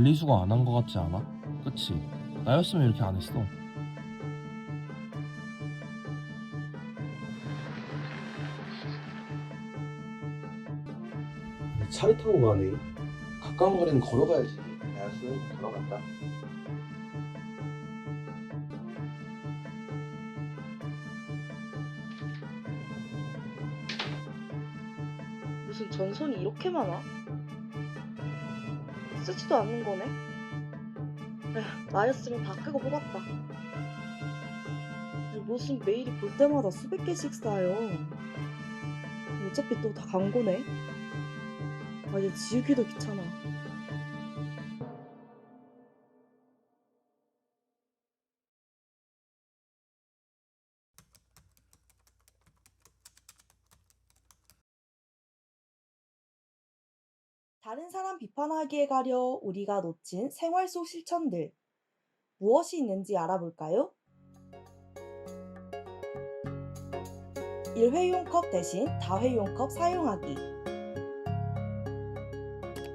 분리수거 안 한 거 같지 않아? 그치? 나였으면 이렇게 안 했어. 차를 타고 가네. 가까운 거리는 걸어가야지. 나였으면 걸어간다. 무슨 전선이 이렇게 많아? 쓰지도 않는 거네? 에휴, 나였으면 다 끄고 뽑았다. 무슨 메일이 볼 때마다 수백 개씩 쌓여. 어차피 또 다 광고네. 아, 이제 지우기도 귀찮아. 다른 사람 비판하기에 가려 우리가 놓친 생활 속 실천들. 무엇이 있는지 알아볼까요? 일회용 컵 대신 다회용 컵 사용하기.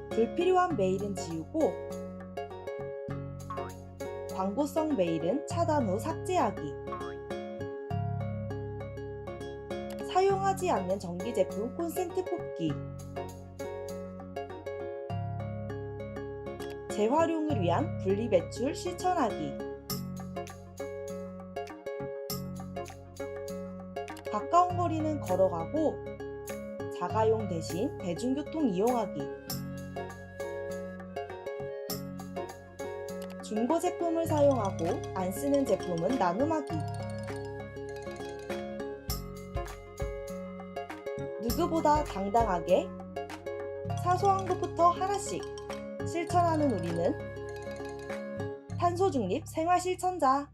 불필요한 메일은 지우고, 광고성 메일은 차단 후 삭제하기. 사용하지 않는 전기 제품 콘센트 뽑기. 재활용을 위한 분리배출 실천하기. 가까운 거리는 걸어가고 자가용 대신 대중교통 이용하기. 중고 제품을 사용하고 안 쓰는 제품은 나눔하기. 누구보다 당당하게 사소한 것부터 하나씩 실천하는 우리는 탄소 중립 생활 실천자.